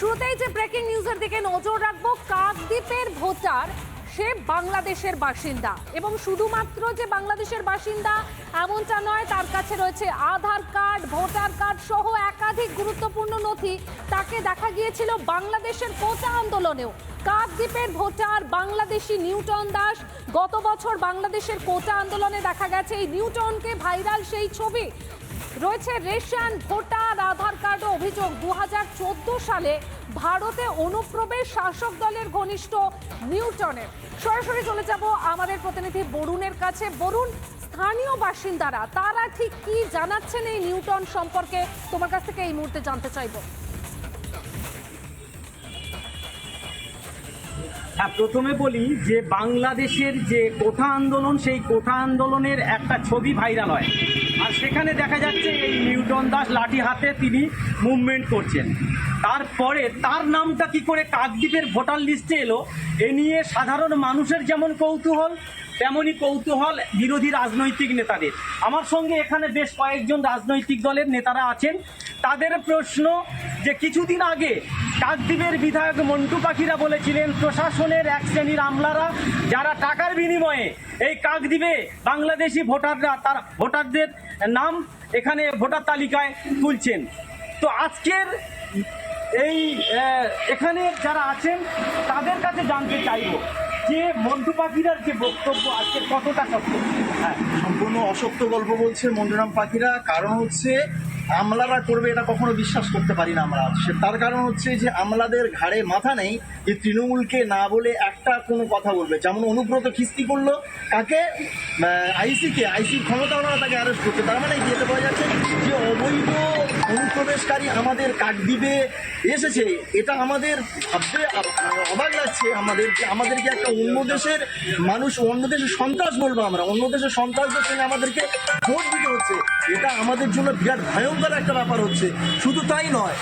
শুরুতেই যে ব্রেকিং নিউজের দিকে নজর রাখব, কাকদ্বীপের ভোটার, সে বাংলাদেশের বাসিন্দা। এবং শুধুমাত্র যে বাংলাদেশের বাসিন্দা, এমনটা নয়, তার কাছে রয়েছে আধার কার্ড, ভোটার কার্ড সহ একাধিক গুরুত্বপূর্ণ নথি। তাকে দেখা গিয়েছিল বাংলাদেশের কোটা আন্দোলনেও। কাকদ্বীপের ভোটার বাংলাদেশি নিউটন দাস। গত বছর বাংলাদেশের কোটা আন্দোলনে দেখা গেছে, এই নিউটনকে ভাইরাল সেই ছবি। রয়েছে রেশন, ভোটার, আধার কার্ড অভিযোগ। দু হাজার চোদ্দ সালে ভারতে অনুপ্রবেশ শাসক দলের ঘনিষ্ঠ নিউটনের। সরাসরি চলে যাব আমাদের প্রতিনিধি বরুণের কাছে। বরুণ, স্থানীয় বাসিন্দারা, তারা ঠিক কি জানাচ্ছেন এই নিউটন সম্পর্কে? তোমার কাছ থেকে এই মুহূর্তে জানতে চাইব। হ্যাঁ প্রথমে বলি যে বাংলাদেশের যে কোঠা আন্দোলন, সেই কোঠা আন্দোলনের একটা ছবি ভাইরাল হয়। আর সেখানে দেখা যাচ্ছে এই নিউটন দাস লাঠি হাতে তিনি মুভমেন্ট করছেন। তারপরে তার নামটা কি করে কাকদ্বীপের ভোটার লিস্টে এলো, এ নিয়ে সাধারণ মানুষের যেমন কৌতূহল, তেমনই কৌতূহল বিরোধী রাজনৈতিক নেতাদের। আমার সঙ্গে এখানে বেশ কয়েকজন রাজনৈতিক দলের নেতারা আছেন। তাদের প্রশ্ন যে কিছুদিন আগে কাকদ্বীপের বিধায়ক মন্টু পাখিরা বলেছিলেন, প্রশাসনের এক শ্রেণির আমলারা যারা টাকার বিনিময়ে এই কাকদ্বীপে বাংলাদেশি ভোটাররা তার ভোটারদের নাম এখানে ভোটার তালিকায় তুলছেন। তো আজকের এই এখানে যারা আছেন, তাদের কাছে জানতে চাইব। যে মন্টু পাখিরার যে বক্তব্য, আজকে কতটা সত্য? হ্যাঁ সম্পূর্ণ অসত্য গল্প বলছে মন্ডুরাম পাখিরা। কারণ হচ্ছে, আমলারা করবে এটা কখনো বিশ্বাস করতে পারি না আমরা। সে তার কারণ হচ্ছে যে, আমলাদের ঘাড়ে মাথা নেই যে তৃণমূলকে না বলে একটা কোনো কথা বলবে। যেমন অনুব্রত খিস্তি করল কাকে আইসিকে, আইসির ক্ষমতা ওনারা তাকে অ্যারেস্ট করছে। তার মানে এতে বোঝা যাচ্ছে যে অবৈধ অনুপ্রবেশকারী আমাদের কাকদ্বীপে এসেছে। এটা আমাদের ভাবতে অবাক লাগছে। আমাদের আমাদেরকে একটা অন্য দেশের মানুষ, অন্য দেশের সন্ত্রাস বলব আমরা। অন্য দেশের সন্ত্রাসদের সঙ্গে আমাদেরকে ভোট দিতে হচ্ছে। এটা আমাদের জন্য বিরাট ভয়ঙ্কর একটা ব্যাপার হচ্ছে। শুধু তাই নয়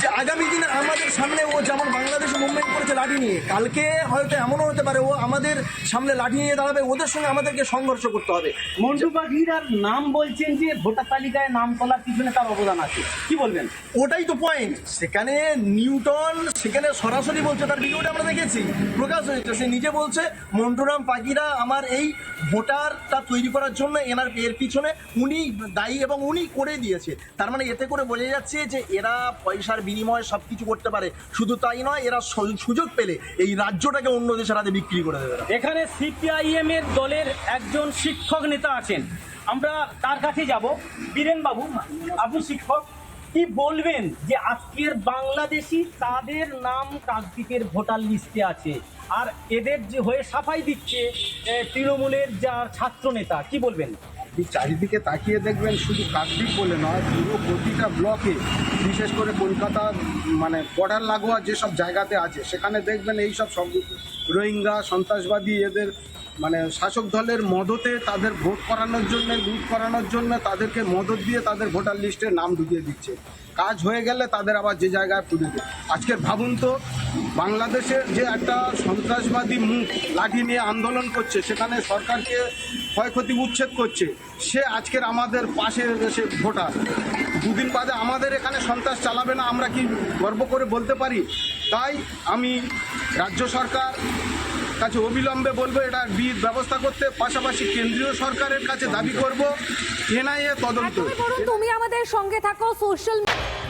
যে আগামী দিনে আমাদের সামনে ও যেমন বাংলাদেশে মুভমেন্ট করেছে লাঠি নিয়ে কালকে হয়তো এমনও হতে পারে ও আমাদের সামনে লাঠি নিয়ে দাঁড়াবে ওদের সঙ্গে আমাদেরকে সংঘর্ষ করতে হবে। মন্টু পাখিরার নাম বলছেন যে ভোটার তালিকায় নাম তোলার পিছনে তার অবদান আছে। কি বলবেন? ওটাই তো পয়েন্ট সেখানে নিউটন সেখানে সরাসরি বলছে তার ভিডিওটা আমরা দেখেছি প্রকাশ হয়েছে। সে নিজে বলছে মন্টুরাম পাখিরা আমার এই ভোটারটা তৈরি করার জন্য এনার এর পিছনে উনি দায়ী এবং উনি করে দিয়েছে। তার মানে এতে করে বোঝা যাচ্ছে যে এরা পয়সার বিনিময়ে সব কিছু করতে পারে। শুধু তাই নয়, এরা সুযোগ পেলে এই রাজ্যটাকে অন্য দেশের হাতে বিক্রি করে দেবে এখানে সিপিআইএম এর দলের একজন শিক্ষক নেতা আছেন। আমরা তার কাছে যাব। বীরেন বাবু আপনি শিক্ষক, কি বলবেন যে আজকের বাংলাদেশি তাদের নাম কাকদ্বীপের ভোটার লিস্টে আছে? আর এদের যে হয়ে সাফাই দিচ্ছে তৃণমূলের যা ছাত্র নেতা কি বলবেন? এই চারিদিকে তাকিয়ে দেখবেন শুধু কাকদ্বীপ বলে নয়, পুরো প্রতিটা ব্লকে বিশেষ করে কলকাতা মানে বর্ডার লাগোয়া যেসব জায়গাতে আছে, সেখানে দেখবেন এই সব সব রোহিঙ্গা, সন্ত্রাসবাদী, এদের মানে শাসক দলের মদতে তাদের ভোট করানোর জন্য, লুট করানোর জন্য তাদেরকে মদত দিয়ে তাদের ভোটার লিস্টে নাম ঢুকিয়ে দিচ্ছে। কাজ হয়ে গেলে তাদের আবার যে জায়গায় পুড়ে দেয় আজকের ভাবুন তো বাংলাদেশের যে একটা সন্ত্রাসবাদী মুখ লাঠি নিয়ে আন্দোলন করছে, সেখানে সরকারকে ক্ষয়ক্ষতি উচ্ছেদ করছে, সে আজকের আমাদের পাশে এসে ভোটার। দুদিন বাদে আমাদের এখানে সন্ত্রাস চালাবে না, আমরা কি গর্ব করে বলতে পারি? তাই আমি রাজ্য সরকার কাছে অবিলম্বে বলব এটা বিধ ব্যবস্থা করতে পাশাপাশি কেন্দ্রীয় সরকারের কাছে দাবি করব এনআইএ তদন্ত। তুমি আমাদের সঙ্গে থাকো সোশ্যাল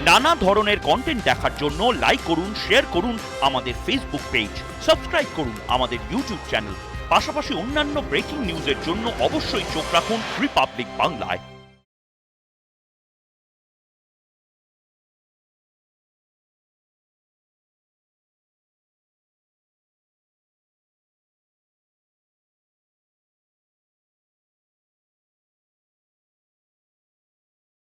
নানা ধরনের কন্টেন্ট দেখার জন্য লাইক করুন শেয়ার করুন আমাদের ফেসবুক পেজ সাবস্ক্রাইব করুন আমাদের ইউটিউব চ্যানেল পাশাপাশি অন্যান্য ব্রেকিং নিউজের জন্য অবশ্যই চোখ রাখুন রিপাবলিক বাংলায়